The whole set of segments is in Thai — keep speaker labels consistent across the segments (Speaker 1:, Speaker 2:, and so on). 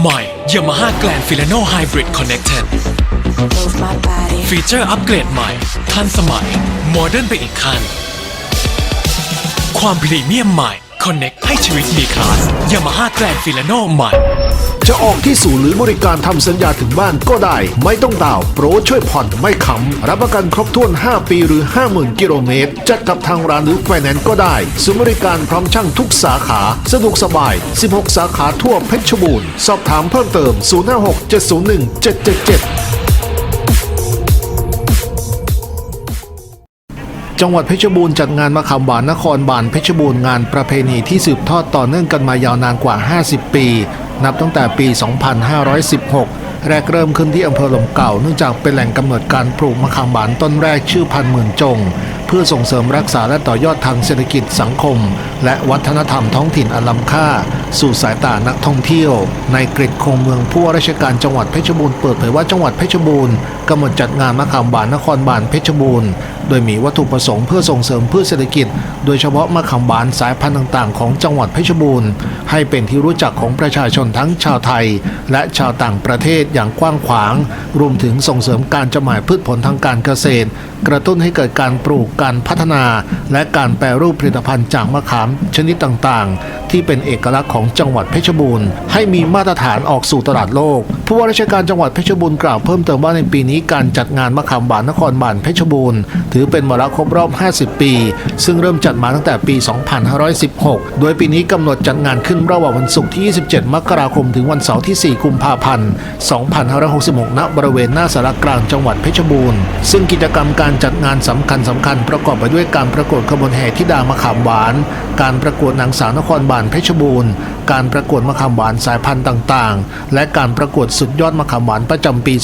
Speaker 1: ใหม่ Yamaha Grand Filano Hybrid Connected ฟีเจอร์อัปเกรดใหม่ ทันสมัย โมเดิร์นไปอีกขั้น ความพรีเมียมใหม่ Connect ให้ชีวิตมีคลาส Yamaha Grand Filano ใหม่
Speaker 2: จะออกที่ศูนย์หรือบริการทำสัญญาถึงบ้านก็ได้ ไม่ต้องดาวโปรช่วยผ่อนไม่ขำรับประกันครบถ้วน 5 ปีหรือ 50,000 กิโลเมตร จัดกับทางร้านหรือไฟแนนซ์ก็ได้ศูนย์บริการพร้อมช่างทุกสาขาสะดวกสบาย 16 สาขาทั่วเพชรบูรณ์สอบถามเพิ่มเติม 056 701 777จังหวัดเพชรบูรณ์จัดงานมะขามหวานนครบาลเพชรบูรณ์งานประเพณีที่สืบทอดต่อเนื่องกันมายาวนานกว่า 50 ปี นับตั้งแต่ปี 2516 แรกเริ่มขึ้นที่อำเภอหลมเก่าเนื่องจากเป็นแหล่งกำเนิดการปลูกมะขามหวานต้นแรกชื่อพันหมื่นจง เพื่อส่งเสริมรักษาและต่อยอดทางเศรษฐกิจสังคม และวัฒนธรรมท้องถิ่นอันล้ำค่า สู่สายตานักท่องเที่ยว ในกริดคงเมืองผู้ว่าราชการจังหวัดเพชรบูรณ์เปิดเผยว่าจังหวัดเพชรบูรณ์กำหนดจัดงานมะขามหวานนครบาลเพชรบูรณ์โดยมีวัตถุประสงค์เพื่อส่งเสริมพืชเศรษฐกิจ โดยเฉพาะมะขามหวานสายพันธุ์ต่างๆ ของจังหวัดเพชรบูรณ์ ให้เป็นที่รู้จักของประชาชนทั้งชาวไทย และชาวต่างประเทศอย่างกว้างขวาง รวมถึงส่งเสริมการจำหน่ายพืชผลทางการเกษตร กระตุ้นให้เกิดการปลูกการพัฒนา และการแปรรูปผลิตภัณฑ์จากมะขามชนิดต่างๆ ที่เป็นเอกลักษณ์ของจังหวัดเพชรบูรณ์ให้มีมาตรฐานออกสู่ตลาดโลกผู้ว่าราชการจังหวัดเพชรบูรณ์กล่าวเพิ่มเติมว่าในปีนี้การจัดงานมะขามหวานนครบาลเพชรบูรณ์ถือเป็นวาระครบรอบ 50 ปี ซึ่งเริ่มจัดมาตั้งแต่ปี 2516 โดยปีนี้กำหนดจัดงานขึ้นระหว่างวันศุกร์ที่ 27 มกราคมถึงวันเสาร์ที่ 4 กุมภาพันธ์ 2566 ณ บริเวณหน้าสารกลางจังหวัดเพชรบูรณ์ ซึ่งกิจกรรมการจัดงานสำคัญสำคัญๆประกอบไปด้วยการประกวดขบวนแห่ทิดามะขามหวาน การประกวดนางสาวนครบาลเพชรบูรณ์ การประกวดมะขามหวานสายพันธุ์ต่างๆ และการประกวดสุดยอดมะขามหวานประจำปี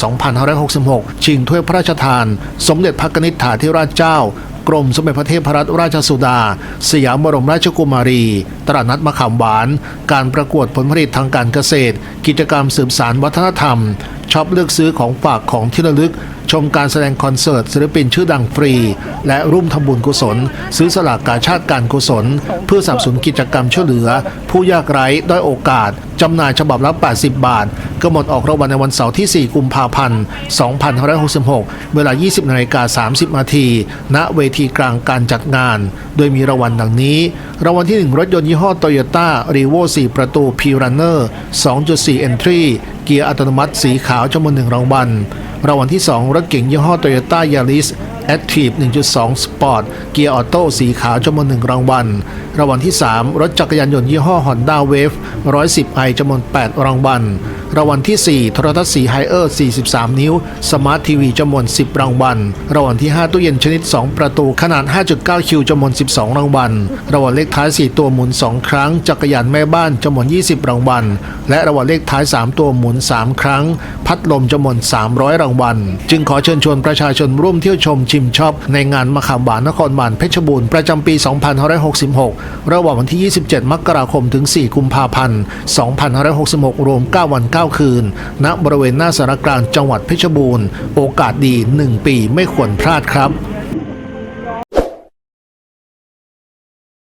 Speaker 2: 2566 ชิงถ้วยพระราชทาน สมเด็จพระกนิษฐาธิราชเจ้ากรมสมเด็จพระเทพรัตนราชสุดา สยามบรมราชกุมารี ตลาดนัดมะขามหวาน การประกวดผลผลิตทางการเกษตร กิจกรรมสืบสารวัฒนธรรม ช็อปเลือกซื้อของฝากของที่ระลึก ชมการแสดงคอนเสิร์ตศิลปินชื่อดังฟรี และร่วมทำบุญกุศล ซื้อสลากกาชาติการกุศล เพื่อสนับสนุนกิจกรรมช่วยเหลือ ผู้ยากไร้ด้อยโอกาสจำหน่ายฉบับละ 80 บาทกำหนดออกรางวัลในวันเสาร์ที่ 4 กุมภาพันธ์ 2566 เวลา 20นาฬิกา30นาทีณเวทีกลางการจัดงาน โดยมีรางวัลดังนี้ รางวัลที่ 1 รถยนต์ยี่ห้อโตโยต้ารีโว4ประตู P Runner 2.4 Entry เกียร์อัตโนมัติสีขาวจำนวนหนึ่งรางวัล รางวัลที่ 2 รถเก๋งยี่ห้อ Toyota Yaris Active 1.2 Sport เกียร์ออโต้สีขาวจำนวน 1 รางวัล รางวัลที่ 3 รถจักรยานยนต์ยี่ห้อ Honda Wave 110i จำนวน 8 รางวัลรางวัลที่ 4 โทรทัศน์สีไฮเออร์ 43 นิ้ว สมาร์ททีวีจำนวน 10 รางวัล รางวัลที่ 5 ตู้เย็นชนิด 2 ประตูขนาด 5.9 คิวจำนวน 12 รางวัล รางวัลเลขท้าย 4 ตัวหมุน 2 ครั้ง จักรยานแม่บ้านจำนวน 20 รางวัล และรางวัลเลขท้าย 3 ตัวหมุน 3 ครั้ง พัดลมจำนวน 300 รางวัล จึงขอเชิญชวนประชาชนร่วมเที่ยวชมชิมช็อปในงานมะขามหวานนครบาลเพชรบูรณ์ประจำปี 2566 ระหว่างวันที่ 27 มกราคม ถึง 4 กุมภาพันธ์ 2566 รวม 9 วัน9 คืน ณ บริเวณหน้าสารกลางจังหวัดเพชรบูรณ์ โอกาสดี 1 ปีไม่ควรพลาดครับ